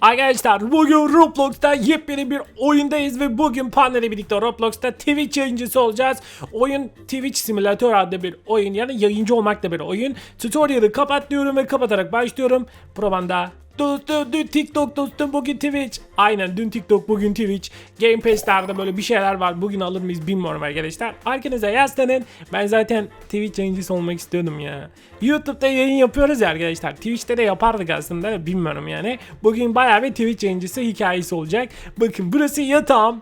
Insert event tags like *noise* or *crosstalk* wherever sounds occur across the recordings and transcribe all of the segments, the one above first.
Arkadaşlar bugün Roblox'ta yepyeni bir oyundayız ve bugün Panner'le birlikte Roblox'ta Twitch yayıncısı olacağız. Oyun Twitch Simulator adlı bir oyun yani yayıncı olmak da bir oyun. Tutorial'ı kapat diyorum ve kapatarak başlıyorum. Probanda Dün TikTok dostum bugün Twitch. Aynen dün TikTok bugün Twitch. Game Pass'lerde böyle bir şeyler var. Bugün alır mıyız bilmiyorum arkadaşlar. Arkanıza yaslanın. Ben zaten Twitch yayıncısı olmak istiyordum ya. YouTube'da yayın yapıyoruz ya arkadaşlar. Twitch'te de yapardık aslında da bilmiyorum yani. Bugün bayağı bir Twitch yayıncısı hikayesi olacak. Bakın burası yatağım.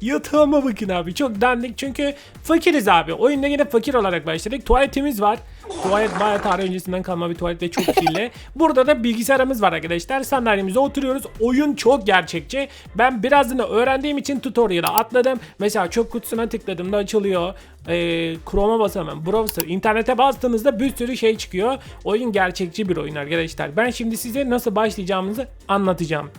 Yatağıma bakın abi çok dandik çünkü fakiriz abi. Oyunda yine fakir olarak başladık. Tuvaletimiz var. Tuvalet bayağı tarih öncesinden kalma bir tuvalet ve çok kirli. *laughs* Burada da bilgisayarımız var arkadaşlar. Sandalyemize oturuyoruz. Oyun çok gerçekçi. Ben birazını öğrendiğim için tutorial'a atladım. Mesela çöp kutusuna tıkladığımda açılıyor. Ee, Chrome'a basamam. Browser. internete bastığınızda bir sürü şey çıkıyor. Oyun gerçekçi bir oyun arkadaşlar. Ben şimdi size nasıl başlayacağımızı anlatacağım.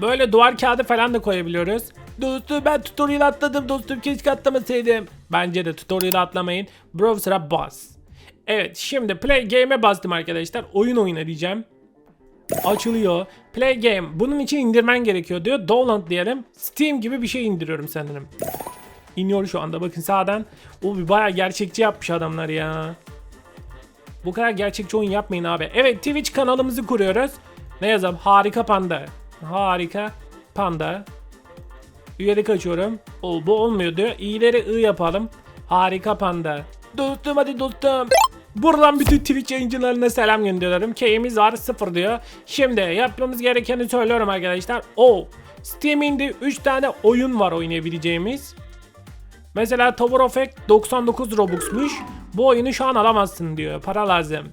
Böyle duvar kağıdı falan da koyabiliyoruz. Dostum ben tutorial atladım dostum keşke atlamasaydım. Bence de tutorial atlamayın. Browser'a bas. Evet şimdi play game'e bastım arkadaşlar. Oyun oyna diyeceğim. Açılıyor. Play game. Bunun için indirmen gerekiyor diyor. Download diyelim. Steam gibi bir şey indiriyorum sanırım. İniyor şu anda bakın sağdan. O bir bayağı gerçekçi yapmış adamlar ya. Bu kadar gerçekçi oyun yapmayın abi. Evet Twitch kanalımızı kuruyoruz. Ne yazalım? Harika Panda. Harika Panda. Üyelik açıyorum. O bu olmuyor diyor. İyileri ı yapalım. Harika Panda. Dostum hadi dostum. Buradan bütün Twitch yayıncılarına selam gönderiyorum. K'miz var sıfır diyor. Şimdi yapmamız gerekeni söylüyorum arkadaşlar. O Steam'inde 3 tane oyun var oynayabileceğimiz. Mesela Tower of Effect 99 Robux'muş. Bu oyunu şu an alamazsın diyor. Para lazım.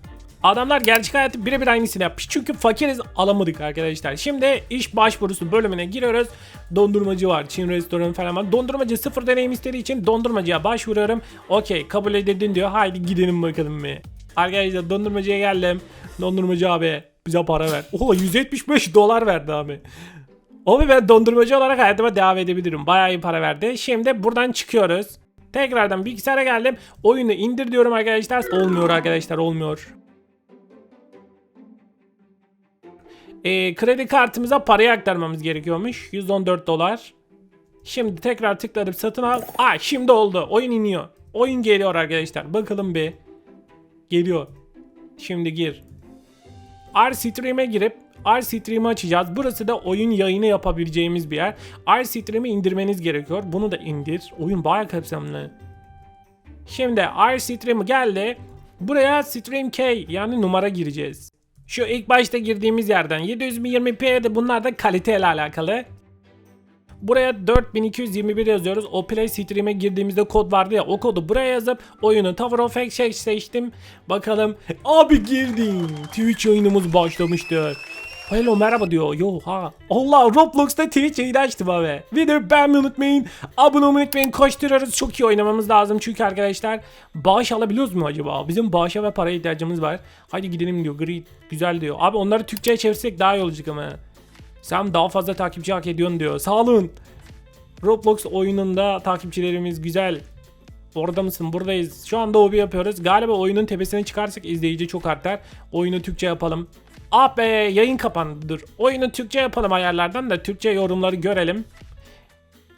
Adamlar gerçek hayatı birebir aynısını yapmış. Çünkü fakiriz alamadık arkadaşlar. Şimdi iş başvurusu bölümüne giriyoruz. Dondurmacı var. Çin restoranı falan var. Dondurmacı sıfır deneyim istediği için dondurmacıya başvuruyorum. Okey kabul edildin diyor. Haydi gidelim bakalım mı? Arkadaşlar dondurmacıya geldim. Dondurmacı abi bize para ver. Oha 175 dolar verdi abi. Abi ben dondurmacı olarak hayatıma devam edebilirim. Bayağı iyi para verdi. Şimdi buradan çıkıyoruz. Tekrardan bilgisayara geldim. Oyunu indir diyorum arkadaşlar. Olmuyor arkadaşlar olmuyor. Ee, kredi kartımıza parayı aktarmamız gerekiyormuş. 114 dolar. Şimdi tekrar tıkladım satın al. Aa şimdi oldu. Oyun iniyor. Oyun geliyor arkadaşlar. Bakalım bir. Geliyor. Şimdi gir. R-Stream'e girip R-Stream'i açacağız. Burası da oyun yayını yapabileceğimiz bir yer. R-Stream'i indirmeniz gerekiyor. Bunu da indir. Oyun bayağı kapsamlı. Şimdi R-Stream geldi. Buraya Stream K yani numara gireceğiz. Şu ilk başta girdiğimiz yerden 720p'de bunlar da kaliteyle alakalı. Buraya 4221 yazıyoruz. O Play Stream'e girdiğimizde kod vardı ya o kodu buraya yazıp oyunu Tower of Exchange seçtim. Bakalım. Abi girdim. Twitch yayınımız başlamıştır. Hello merhaba diyor. Yo ha. Allah Roblox'ta Twitch yayını açtım abi. Videoyu beğenmeyi unutmayın. Abone olmayı unutmayın. Koşturuyoruz. Çok iyi oynamamız lazım. Çünkü arkadaşlar bağış alabiliyoruz mu acaba? Bizim bağışa ve paraya ihtiyacımız var. Haydi gidelim diyor. Gri güzel diyor. Abi onları Türkçe'ye çevirsek daha iyi olacak ama. Sen daha fazla takipçi hak ediyorsun diyor. Sağ olun. Roblox oyununda takipçilerimiz güzel. Orada mısın? Buradayız. Şu anda hobi yapıyoruz. Galiba oyunun tepesine çıkarsak izleyici çok artar. Oyunu Türkçe yapalım. Ah be yayın kapandı. Oyunu Türkçe yapalım ayarlardan da Türkçe yorumları görelim.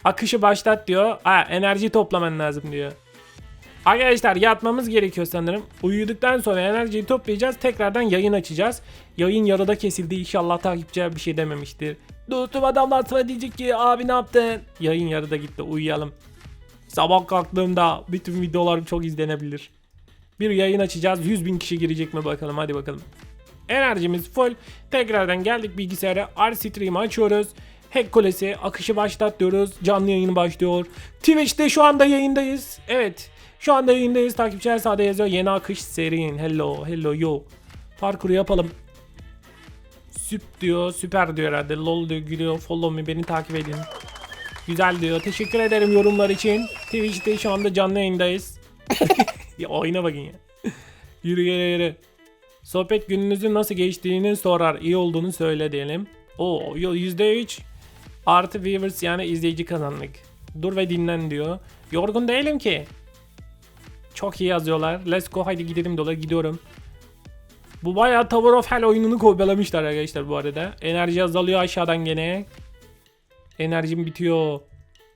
Akışı başlat diyor. Ha enerji toplaman lazım diyor. Arkadaşlar yatmamız gerekiyor sanırım. Uyuduktan sonra enerjiyi toplayacağız. Tekrardan yayın açacağız. Yayın yarıda kesildi. İnşallah takipçiler bir şey dememiştir. Dostum adamlar sana diyecek ki abi ne yaptın? Yayın yarıda gitti uyuyalım. Sabah kalktığımda bütün videolarım çok izlenebilir. Bir yayın açacağız. 100 bin kişi girecek mi bakalım hadi bakalım. Enerjimiz full. Tekrardan geldik bilgisayara. R-Stream'i açıyoruz. Hack Kulesi akışı başlat diyoruz. Canlı yayın başlıyor. Twitch'te şu anda yayındayız. Evet. Şu anda yayındayız. Takipçiler sağda yazıyor. Yeni akış serin. Hello. Hello yo. Parkuru yapalım. Süp diyor. Süper diyor herhalde. Lol diyor. Gülüyor. Follow me. Beni takip edin. Güzel diyor. Teşekkür ederim yorumlar için. Twitch'te şu anda canlı yayındayız. *laughs* ya oyuna bakın ya. Yürü yürü yürü. Sohbet gününüzün nasıl geçtiğini sorar. İyi olduğunu söyle diyelim. O %3 artı viewers yani izleyici kazandık. Dur ve dinlen diyor. Yorgun değilim ki. Çok iyi yazıyorlar. Let's go haydi gidelim dola gidiyorum. Bu bayağı Tower of Hell oyununu kopyalamışlar arkadaşlar bu arada. Enerji azalıyor aşağıdan gene. Enerjim bitiyor.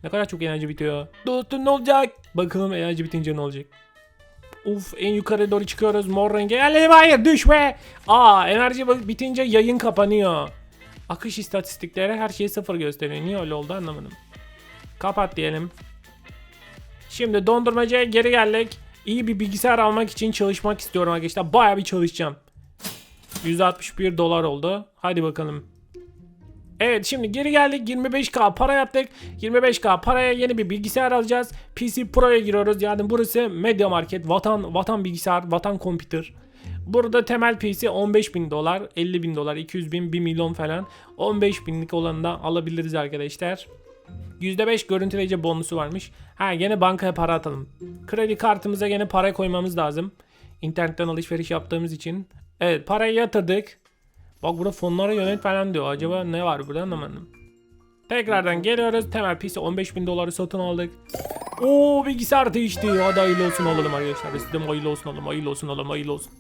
Ne kadar çok enerji bitiyor. Dostum ne olacak? Bakalım enerji bitince ne olacak? Uf en yukarı doğru çıkıyoruz. Mor rengi. Gelelim hayır düşme. Aa enerji bitince yayın kapanıyor. Akış istatistikleri her şeyi sıfır gösteriyor. Niye öyle oldu anlamadım. Kapat diyelim. Şimdi dondurmacıya geri geldik. İyi bir bilgisayar almak için çalışmak istiyorum arkadaşlar. Bayağı bir çalışacağım. 161 dolar oldu. Hadi bakalım. Evet şimdi geri geldik 25k para yaptık 25k paraya yeni bir bilgisayar alacağız PC Pro'ya giriyoruz yani burası Media Market vatan vatan bilgisayar vatan computer Burada temel PC 15 bin dolar 50 bin dolar 200 bin 1 milyon falan 15 binlik olanı da alabiliriz arkadaşlar %5 görüntüleyici bonusu varmış. Ha gene bankaya para atalım. Kredi kartımıza gene para koymamız lazım. İnternetten alışveriş yaptığımız için. Evet parayı yatırdık. Bak burada fonlara yönet falan diyor. Acaba ne var burada anlamadım. Tekrardan geliyoruz. Temel PC 15 bin doları satın aldık. Oo bilgisayar değişti. Hadi hayırlı olsun alalım arkadaşlar. Sizden hayırlı olsun alalım. Hayırlı olsun alalım. Hayırlı olsun.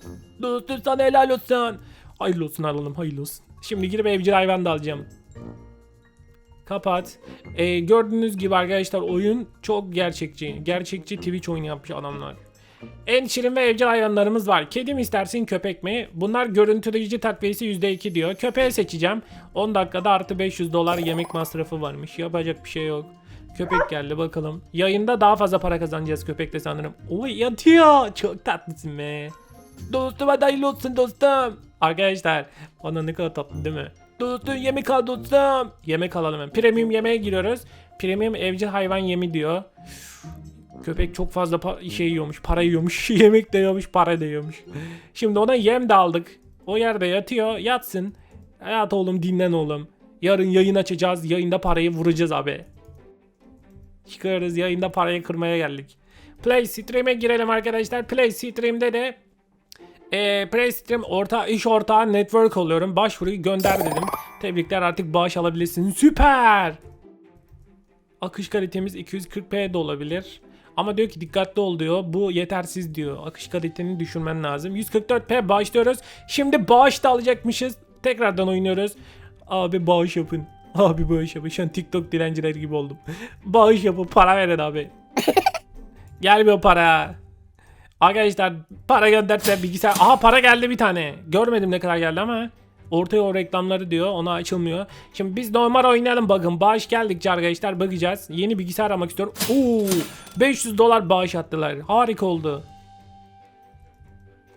Dostum sana helal olsun. Hayırlı olsun alalım. Hayırlı olsun. Şimdi girip evcil hayvan da alacağım. Kapat. Ee, gördüğünüz gibi arkadaşlar oyun çok gerçekçi. Gerçekçi Twitch oyunu yapmış adamlar. En şirin ve evcil hayvanlarımız var. Kedi mi istersin köpek mi? Bunlar görüntüleyici takviyesi %2 diyor. Köpeği seçeceğim. 10 dakikada artı 500 dolar yemek masrafı varmış. Yapacak bir şey yok. Köpek geldi bakalım. Yayında daha fazla para kazanacağız köpekle sanırım. Oy yatıyor. Çok tatlısın be. Dostum hadi hayırlı olsun dostum. Arkadaşlar bana ne kadar tatlı değil mi? Dostum yemek al dostum. Yemek alalım. Premium yemeğe giriyoruz. Premium evcil hayvan yemi diyor. Köpek çok fazla şey yiyormuş, para yiyormuş, *laughs* yemek de yiyormuş, para da yiyormuş. Şimdi ona yem de aldık. O yerde yatıyor, yatsın. Yat oğlum dinlen oğlum. Yarın yayın açacağız, yayında parayı vuracağız abi. Çıkarız yayında parayı kırmaya geldik. Play Stream'e girelim arkadaşlar. Play Stream'de de e, Play Stream orta iş ortağı network oluyorum. Başvuruyu gönder dedim. Tebrikler artık bağış alabilirsin. Süper. Akış kalitemiz 240p de olabilir. Ama diyor ki dikkatli ol diyor. Bu yetersiz diyor. Akış kaliteni düşürmen lazım. 144p bağışlıyoruz. Şimdi bağış da alacakmışız. Tekrardan oynuyoruz. Abi bağış yapın. Abi bağış yapın. Şu an TikTok dilencileri gibi oldum. *laughs* bağış yapın. Para verin abi. *laughs* Gelmiyor para. Arkadaşlar para gönderse bilgisayar. Aha para geldi bir tane. Görmedim ne kadar geldi ama. Ortaya o reklamları diyor. Ona açılmıyor. Şimdi biz normal oynayalım bakın. Bağış geldikçe arkadaşlar bakacağız. Yeni bilgisayar almak istiyorum. Oo, 500 dolar bağış attılar. Harika oldu.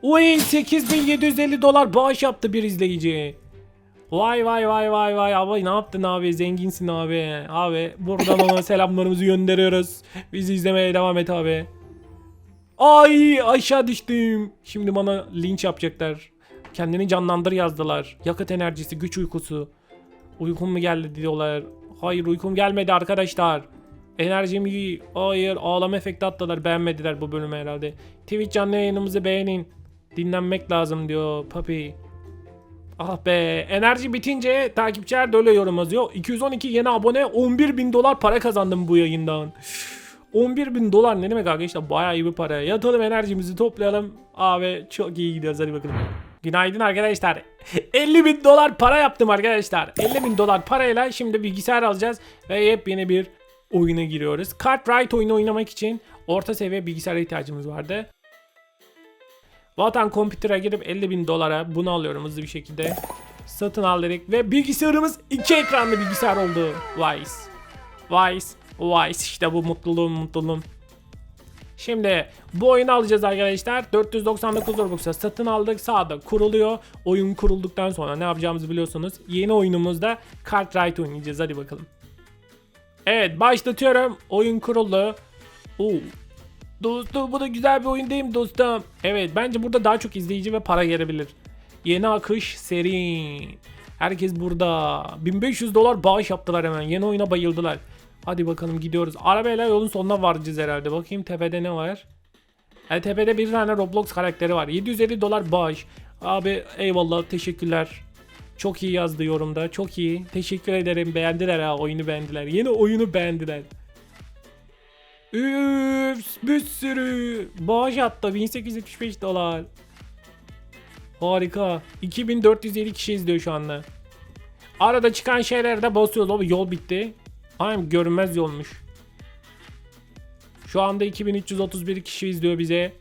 Uy 8750 dolar bağış yaptı bir izleyici. Vay vay vay vay vay abi ne yaptın abi zenginsin abi. Abi buradan ona *laughs* selamlarımızı gönderiyoruz. Bizi izlemeye devam et abi. Ay aşağı düştüm. Şimdi bana linç yapacaklar. Kendini canlandır yazdılar. Yakıt enerjisi, güç uykusu. Uykum mu geldi diyorlar. Hayır uykum gelmedi arkadaşlar. Enerjim iyi. Hayır ağlama efekti attılar. Beğenmediler bu bölümü herhalde. Twitch canlı yayınımızı beğenin. Dinlenmek lazım diyor papi. Ah be enerji bitince takipçiler de öyle yorum yazıyor. 212 yeni abone 11 bin dolar para kazandım bu yayından. 11 bin dolar ne demek arkadaşlar bayağı iyi bir para. Yatalım enerjimizi toplayalım. Abi çok iyi gidiyoruz hadi bakalım. Günaydın arkadaşlar. *laughs* 50 bin dolar para yaptım arkadaşlar. 50 bin dolar parayla şimdi bilgisayar alacağız ve yepyeni bir oyuna giriyoruz. Cartwright oyunu oynamak için orta seviye bilgisayara ihtiyacımız vardı. Vatan Computer'a girip 50 bin dolara bunu alıyorum hızlı bir şekilde. Satın al dedik ve bilgisayarımız iki ekranlı bilgisayar oldu. Vice. Vice. Vice işte bu mutluluğum mutluluğum. Şimdi bu oyunu alacağız arkadaşlar. 499 Robux'a satın aldık. Sağda kuruluyor. Oyun kurulduktan sonra ne yapacağımızı biliyorsunuz. Yeni oyunumuzda Cartwright oynayacağız. Hadi bakalım. Evet başlatıyorum. Oyun kuruldu. Oo. Dostum bu da güzel bir oyun değil mi dostum? Evet bence burada daha çok izleyici ve para gelebilir. Yeni akış seri. Herkes burada. 1500 dolar bağış yaptılar hemen. Yeni oyuna bayıldılar. Hadi bakalım gidiyoruz. Arabayla yolun sonuna varacağız herhalde. Bakayım tepede ne var? E, tepede bir tane Roblox karakteri var. 750 dolar bağış. Abi eyvallah teşekkürler. Çok iyi yazdı yorumda. Çok iyi. Teşekkür ederim. Beğendiler ha. Oyunu beğendiler. Yeni oyunu beğendiler. Üf, bir sürü bağış attı 1875 dolar. Harika. 2407 kişi izliyor şu anda. Arada çıkan şeylerde basıyoruz. Baba yol bitti. Aynen görünmez yolmuş. Şu anda 2331 kişi izliyor bize.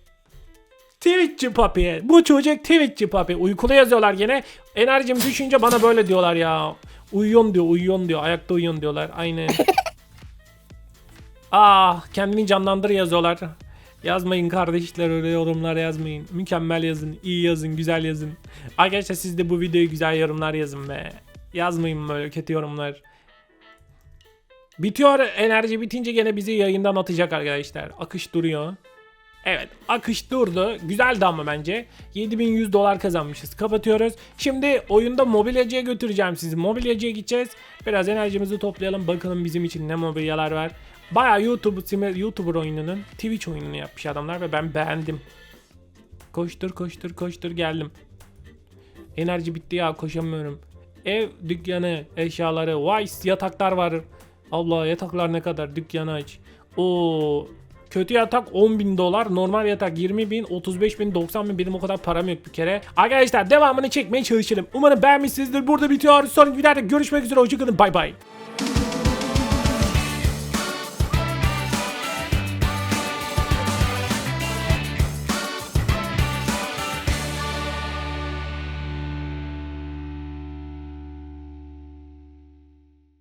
Twitch'ci papi. Bu çocuk Twitch'ci papi. Uykulu yazıyorlar gene. Enerjim düşünce bana böyle diyorlar ya. Uyuyon diyor, uyuyon diyor. Ayakta uyuyon diyorlar. Aynen. *laughs* ah, kendini canlandır yazıyorlar. Yazmayın kardeşler öyle yorumlar yazmayın. Mükemmel yazın, iyi yazın, güzel yazın. Arkadaşlar siz de bu videoya güzel yorumlar yazın be. Yazmayın böyle kötü yorumlar. Bitiyor enerji bitince gene bizi yayından atacak arkadaşlar. Akış duruyor. Evet akış durdu. Güzeldi ama bence. 7100 dolar kazanmışız. Kapatıyoruz. Şimdi oyunda mobilyacıya götüreceğim sizi. Mobilyacıya gideceğiz. Biraz enerjimizi toplayalım. Bakalım bizim için ne mobilyalar var. Baya YouTube, YouTuber oyununun Twitch oyununu yapmış adamlar ve ben beğendim. Koştur koştur koştur geldim. Enerji bitti ya koşamıyorum. Ev dükkanı eşyaları Vice yataklar var. Allah yataklar ne kadar dükkanı aç. O Kötü yatak 10 bin dolar, normal yatak 20 bin, 35 bin, 90 bin benim o kadar param yok bir kere. Arkadaşlar devamını çekmeye çalışırım. Umarım beğenmişsinizdir. Burada bitiyor. Sonraki videoda görüşmek üzere. Hoşçakalın. Bay bay.